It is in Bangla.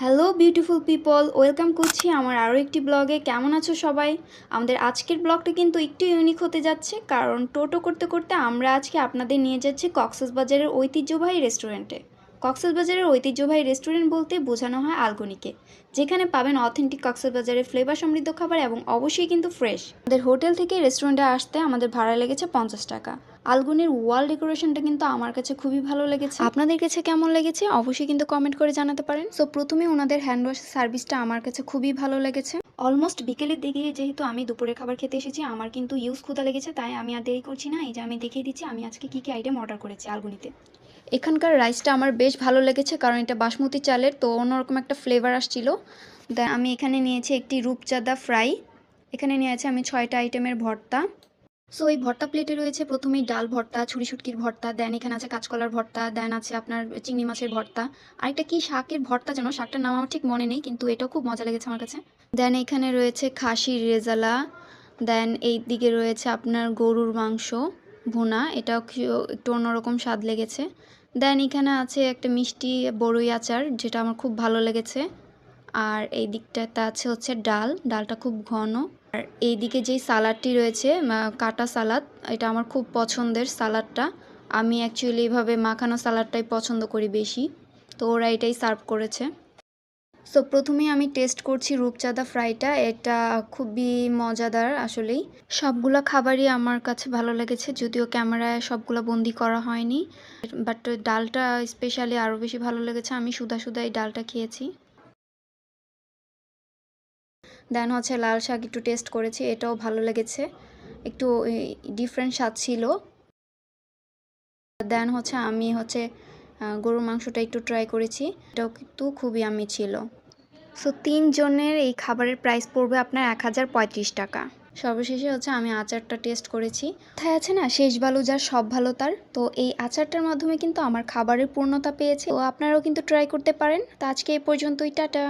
হ্যালো বিউটিফুল পিপল ওয়েলকাম করছি আমার আরও একটি ব্লগে কেমন আছো সবাই? আমাদের আজকের ব্লগটা কিন্তু একটু ইউনিক হতে যাচ্ছে, কারণ টোটো করতে করতে আমরা আজকে আপনাদের নিয়ে যাচ্ছি কক্সবাজারের ঐতিহ্যবাহী রেস্টুরেন্টে কক্সবাজারের ঐতিহ্যবাহী রেস্টুরেন্ট বলতে বোঝানো হয় আলগনিকে, যেখানে পাবেন অথেন্টিক কক্সবাজারের ফ্লেভার সমৃদ্ধ খাবার এবং অবশ্যই কিন্তু ফ্রেশ আমাদের হোটেল থেকে রেস্টুরেন্টে আসতে আমাদের ভাড়া লেগেছে পঞ্চাশ টাকা। আলগুনির ওয়াল ডেকোরেশনটা কিন্তু আমার কাছে খুবই ভালো লেগেছে। আপনাদের কাছে কেমন লেগেছে? অবশ্যই কিন্তু কমেন্ট করে জানাতে পারেন। সো প্রথমে ওনাদের হ্যান্ড ওয়াশ সার্ভিসটা আমার কাছে খুবই ভালো লেগেছে। অলমোস্ট বিকেলের দিকে যেহেতু আমি দুপুরে খাবার খেতে এসেছি আমার কিন্তু ইউজ ক্ষুদা লেগেছে তাই আমি আর দেরি করছি না। এই যে আমি দেখিয়ে দিচ্ছি আমি আজকে কী কী আইটেম অর্ডার করেছি আলগুনিতে। এখানকার রাইসটা আমার বেশ ভালো লেগেছে কারণ এটা বাসমতি চালের তো অন্যরকম একটা ফ্লেভার আসছিল। দেন আমি এখানে নিয়েছি একটি রূপচাঁদা ফ্রাই এখানে নিয়ে নিয়েছি আমি ছয়টা আইটেমের ভর্তা। সো এই ভর্তা প্লেটে রয়েছে প্রথমেই ডাল ভর্তা, ছুরি শুটকির ভর্তা, দেন এখানে আছে কাঁচকলার ভর্তা, দেন আছে আপনার চিংড়ি মাছের ভর্তা। আরেকটা কি শাকের ভর্তা যেন? শাকটার নাম আমার ঠিক মনে নেই, কিন্তু এটাও খুব মজা লেগেছে আমার কাছে। দেন এখানে রয়েছে খাসির রেজালা দেন এই দিকে রয়েছে আপনার গরুর মাংস, ভুনা, এটাও একটু অন্যরকম স্বাদ লেগেছে। দেন এখানে আছে একটা মিষ্টি বড়ই আচার, যেটা আমার খুব ভালো লেগেছে। আর এই দিকটাতে আছে হচ্ছে ডাল, ডালটা খুব ঘন। আর এইদিকে যেই সালাডটি রয়েছে কাটা সালাদ, এটা আমার খুব পছন্দের সালাডটা। আমি অ্যাকচুয়ালি এইভাবে মাখানো সালাডটাই পছন্দ করি বেশি। তো ওরা এটাই সার্ভ করেছে। সো প্রথমেই আমি টেস্ট করছি রূপচাঁদা ফ্রাইটা এটা খুবই মজাদার আসলেই। সবগুলো খাবারই আমার কাছে ভালো লেগেছে, যদিও ক্যামেরায় সবগুলো বন্দি করা হয়নি। বাট ডালটা স্পেশালি আরও বেশি ভালো লেগেছে। আমি সুদা সুদা এই ডালটা খেয়েছি। দেন হচ্ছে লাল শাক একটু টেস্ট করেছি, এটাও ভালো লেগেছে। একটু ডিফারেন্ট স্বাদ ছিল। দেন হচ্ছে আমি হচ্ছে গরুর মাংসটা একটু ট্রাই করেছি, এটাও কিন্তু খুবই আমি ছিল। সো তিনজনের এই খাবারের প্রাইস পড়বে আপনার এক হাজার পঁয়ত্রিশ টাকা। সর্বশেষে হচ্ছে আমি আচারটা টেস্ট করেছি। কোথায় আছে না? শেষ ভালো যার, সব ভালো তার। তো এই আচারটার মাধ্যমে কিন্তু আমার খাবারের পূর্ণতা পেয়েছে। ও আপনারাও কিন্তু ট্রাই করতে পারেন। তো আজকে এই পর্যন্তই, টাটা।